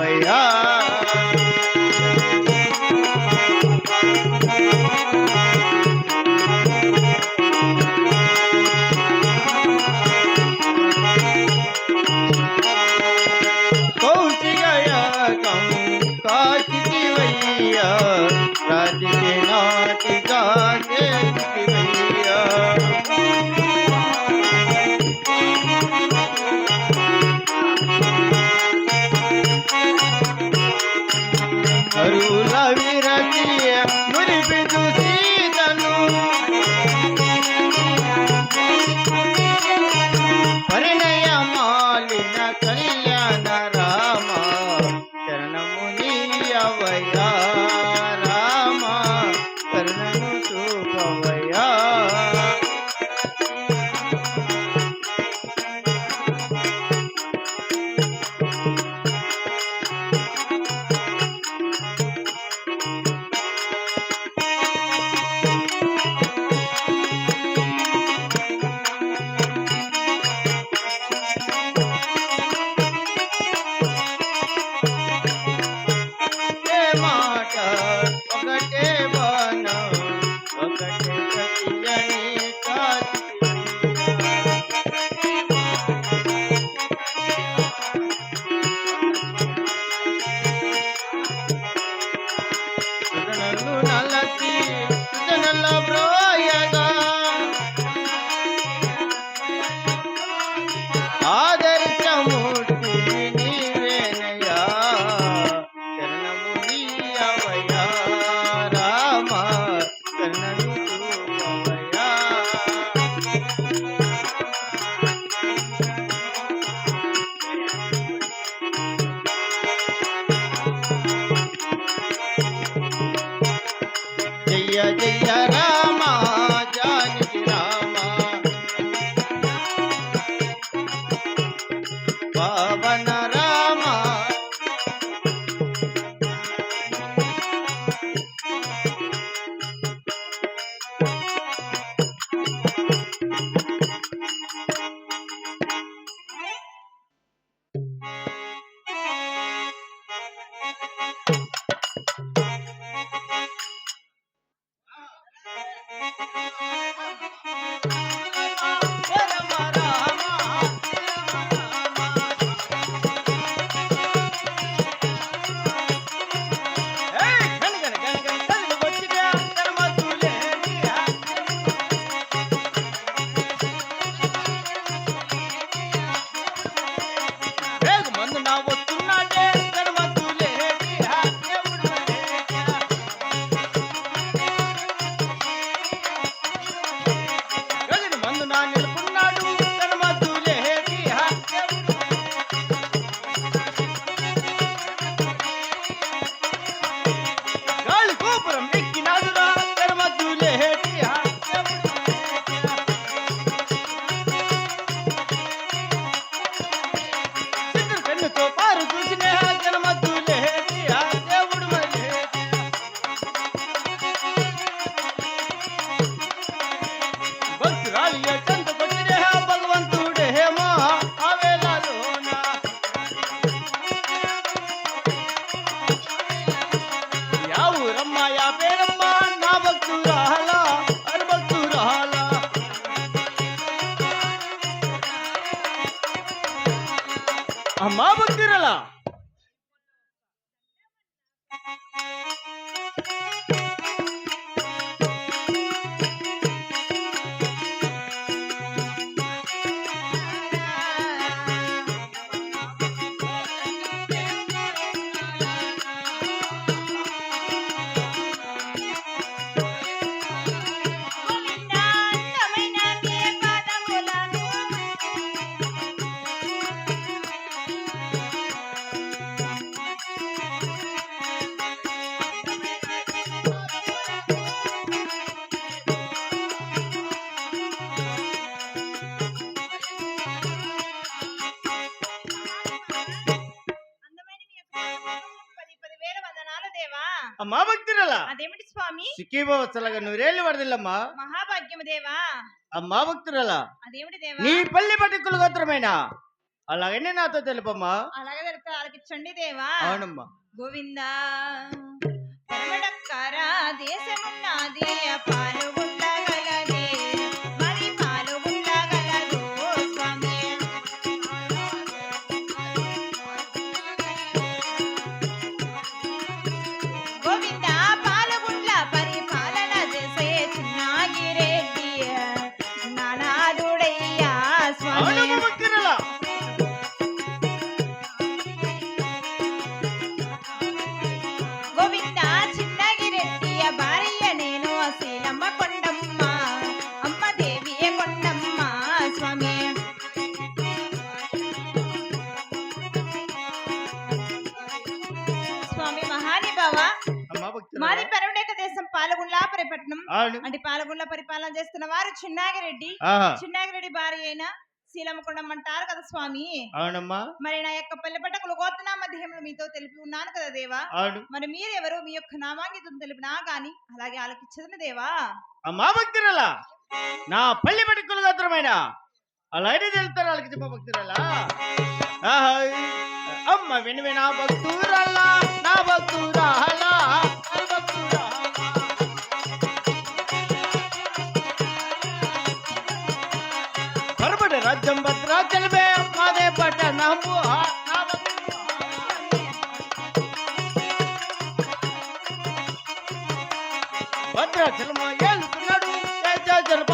Yeah. అరుల విరచియ మురిపిదు సీతను. అమ్మా భక్తురలా అదేమిటి స్వామి? సిక్కిపోవచ్చలగా నూరేళ్ళు వరదిల్లమ్మా మహాభాగ్యము దేవా. అమ్మా భక్తురలా అదేమిటి దేవా? నీ పల్లె పట్టుకులు గోత్రమైన? అలాగనే నాతో తెలుపమ్మా. అలాగే తెలుపుతా ఆలకించండి దేవా. అవునమ్మా. గోవింద దేశమున్నది పాలుగుండగలదే పాలగుండ్ల పరిపాలన చేస్తున్న వారు చిన్నాగిరెడ్డి. చిన్నాగిరెడ్డి భార్య అయిన శీలమ్మ కొండమ్మ అంటారు కదా స్వామి? అవునమ్మా. మరి నా యొక్క పల్లెపట్టకులు గోత్ర మధ్యంలో మీతో తెలిపి ఉన్నాను కదా దేవా? మరి మీరెవరు? మీ యొక్క నామాంగితం తెలిపినా గాని అలాగే ఆలకిచ్చదని దేవా? అమ్మా భక్తురాలా? నా పల్లి పట్టుకులు గోత్రమైన అలాగే తెలుస్తారు వాళ్ళకి చెప్ప భక్తురాలా. అమ్మ విని వినా భక్తురాలా నా భక్తురాలా. పట్టణము ఆ, నా భక్తురాలా. భద్రాచలమ ఏలుతున్నాడు జలప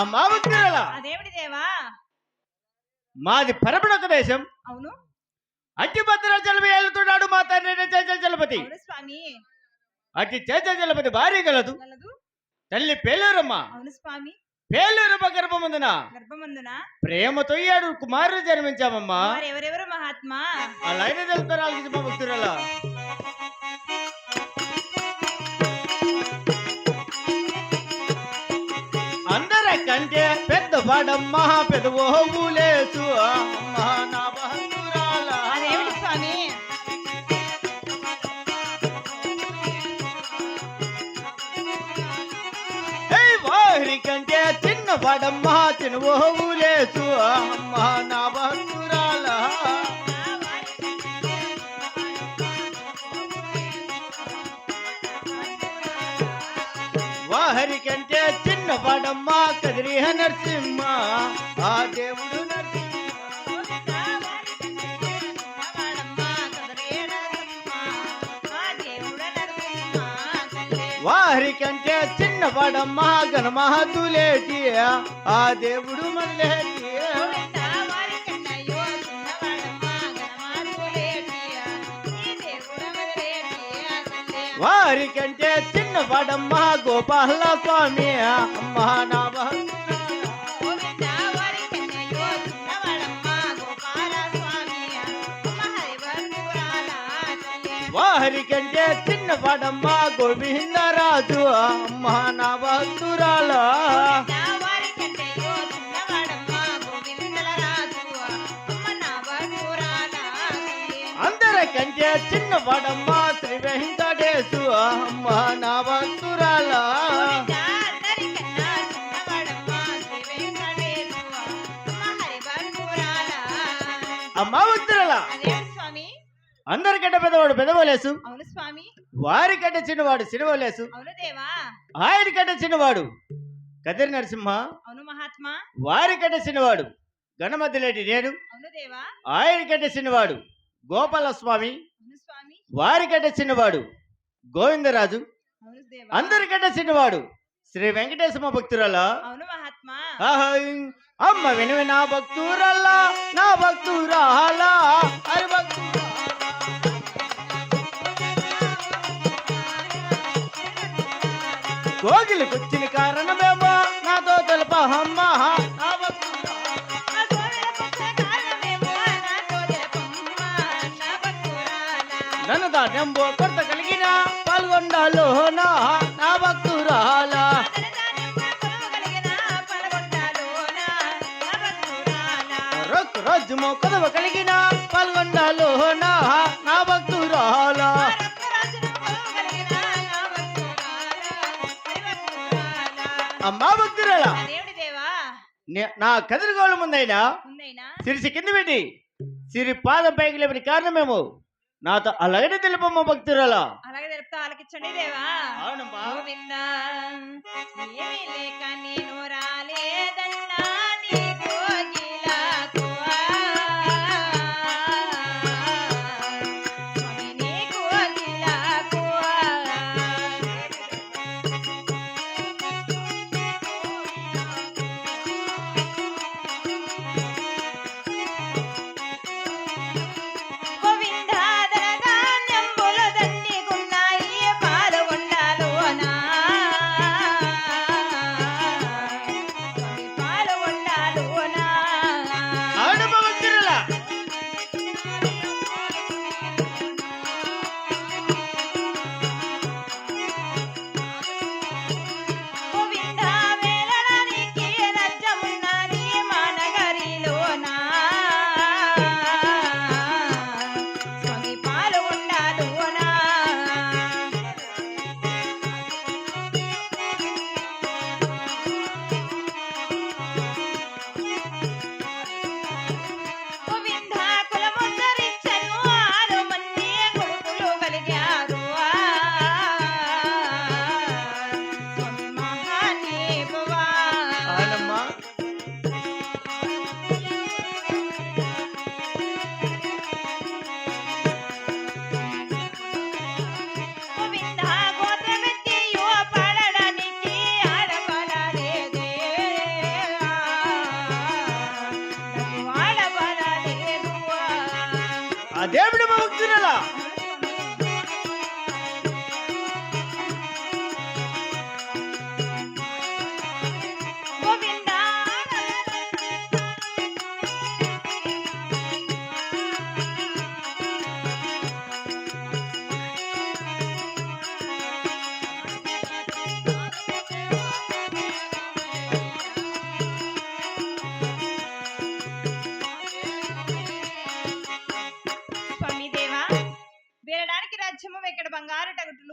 అమ్మ భక్తురాల అదేమిటి దేవా? మాది పరపడక దేశం. అవును. అట్టి భద్రాచలం ఏలుతున్నాడు మా తండ్రి చేచ చలపతి స్వామి. అట్టి చేచ చలపతి కలదు గలదు. తల్లి పేలూరమ్మ. అవును స్వామి. పేలూరమ్మ గర్భమందున. గర్భమందున. ప్రేమతో ఏడు కుమారులు జన్మించామమ్మా. వారు ఎవరెవరు మహాత్మా అలాగే భక్తురాలా అందరికంటే పెద్ద పడమ్మా పెదవో ఊలేసు అమ్మా నా భక్తురాలా అదేమిటి స్వామి? ఏయ్ వారి కంటే చిన్న పడమ్మా చిన్నవో ఊలేసు అమ్మా నా భక్తురాలా వారి కంటే చిన్న పడమ్మా నరసింహ. ఆ దేవుడు వారికంటే చిన్నపాడమ్మా కంటే గణమహతులేటి ఆ దేవుడు మళ్ళీ వారికంటే చిన్న పడమ్మా గోపాల స్వామి. అమ్మా నా భక్తురాలా. వారి కంటే చిన్న పడమ్మా గోవిందరాజు. అమ్మా నా భక్తురాలా అందరికంటే చిన్న పడమ్మా వెంకటేశు అమ్మా నా అమ్మా అందరికంటే పెద్దవాడు పెదవలేసు అవును స్వామి. వారికంటే చిన్నవాడు సినివలేసు అవును దేవా. ఆయనకంటే చిన్నవాడు కదిరి నరసింహ. అవును మహాత్మా. వారికంటే చిన్నవాడు గణమతిలేటి నేను. అవును దేవా. ఆయనకంటే చిన్నవాడు గోపాల స్వామి. వారికంటే చిన్నవాడు గోవిందరాజు. అందరికంటే చిన్నవాడు. శ్రీ వెంకటేశ్వర భక్తురాలా. అవును మహాత్మా. ఆహై, అమ్మ వినువి నా భక్తురాలా నా భక్తురాలా హరి భక్తురాలా. కోగిలికొచ్చిన కారణమేమో నాతో తెలుపహమ్మా నా. ఆ గోవిల పుట్ట పాల్గొండాలోన? నా భక్తురాలా. రాజ్యము కొదవ కలిగిన నా నా భక్తురాల. అమ్మా భక్తురాల. ముందైనా ఉందైనా? సిరిసి కింద పెట్టి. సిరి పాదం పైకి లేపని కారణమేమో? నాతో అలాగనే తెలుపమ్మ భక్తురాల? అలాగే తెలుపుతా ఆలకించండి దేవా. అవునమ్మా. గోవింద ఏమీ లేక నేను రాలేదన్నా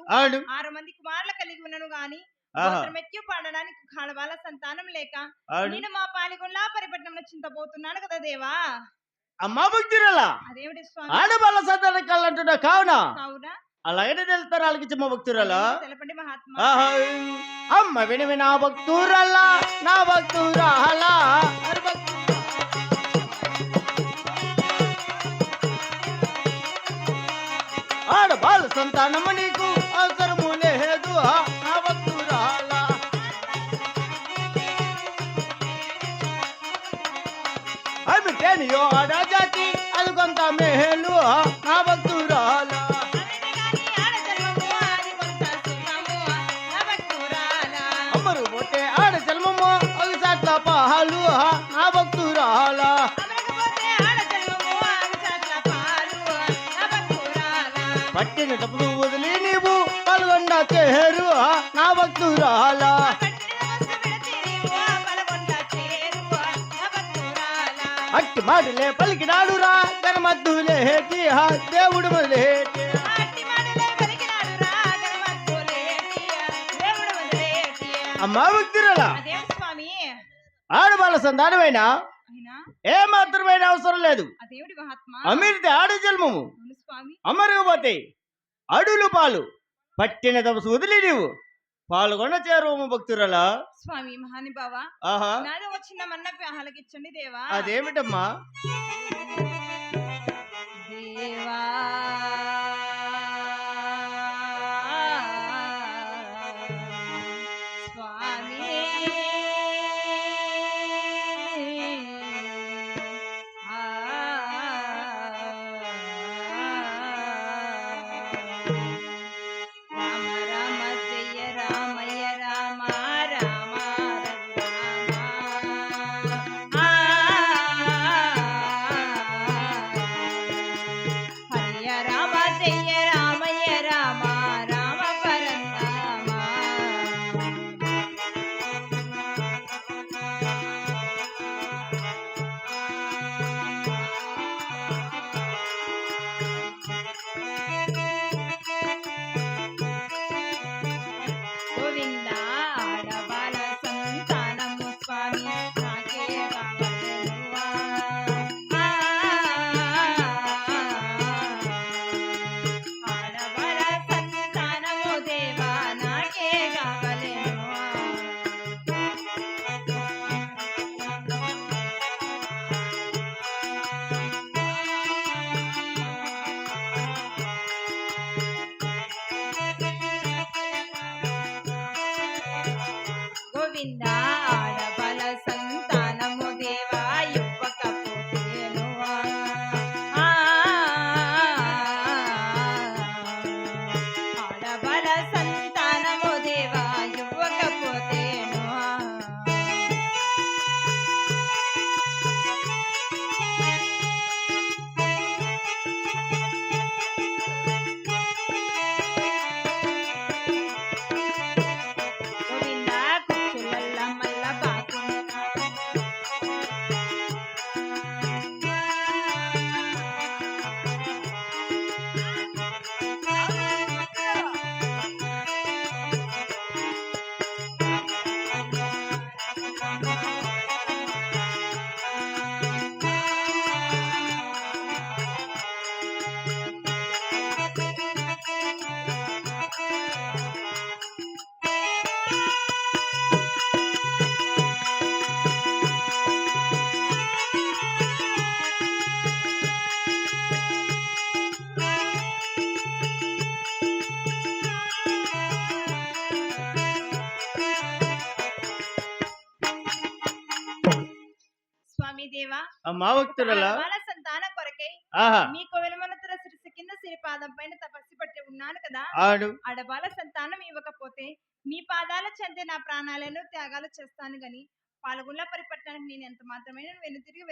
అవును ఆరు మంది కుమారులు కలిగి ఉన్నను గాని ఆహా. మెత్యు పాడడానికి కాడవాల సంతానం లేక నేను మా పాలిగొల్లా పరిపట్నంలో చింతపోతున్నాను కదా దేవా? అమ్మా భక్తురాల ఆడవాళ్ళ సంతానం కళ్ళంటున్నా కావున? కావునా? అలాగనే తెలుస్తారు వాళ్ళకి మా భక్తురాల? తెలపండి మహాత్మా. ఆహా. అమ్మ విని విని నా భక్తురాల నా భక్తురాల. ఆడవాళ్ళ సంతానము నీకు అవి టేనియో ఆడజాతి అది కొంత మేలు నా భక్తురాల అది. అమ్మరు పోతే ఆడ జన్మము అవి చాట్ల పాలు నా భక్తురాల అమరకపోతే ఆడ మాటలే పలికినాడు రా గణమత్తులేటియ, దేవుడు వదిలేటియ. అమ్మా భక్తురాల. ఆడవాళ్ళ సంతానమైన? ఏ మాత్రమైన అవసరం లేదు. అమీరితే ఆడ జన్మము. అమరకపోతే అడులు పాలు పట్టిన తపసు వదిలి నీవు. పాల్గొన్న చేరువము భక్తురాల? స్వామి మహానుభావ ఆహా. నాదో వచ్చిన మన్నపి ఆలకించండి దేవా. అదేమిటమ్మా? దేవా. స్వామి. గోవింద భక్తురాలా ఆడవాళ్ళ సంతానం కొరకై మీకు వెలుమనతుల శిరస్సు కింద సిరి పాదం పైన తపస్సు పట్టి ఉన్నాను కదా! ఆడు. ఆడబాల సంతానం ఇవ్వకపోతే మీ పాదాల చెందే నా ప్రాణాలను త్యాగాలు చేస్తాను గని పాల్గొండ పరిపట్టణానికి నేను ఎంత మాత్రమే వెనుతిరిగి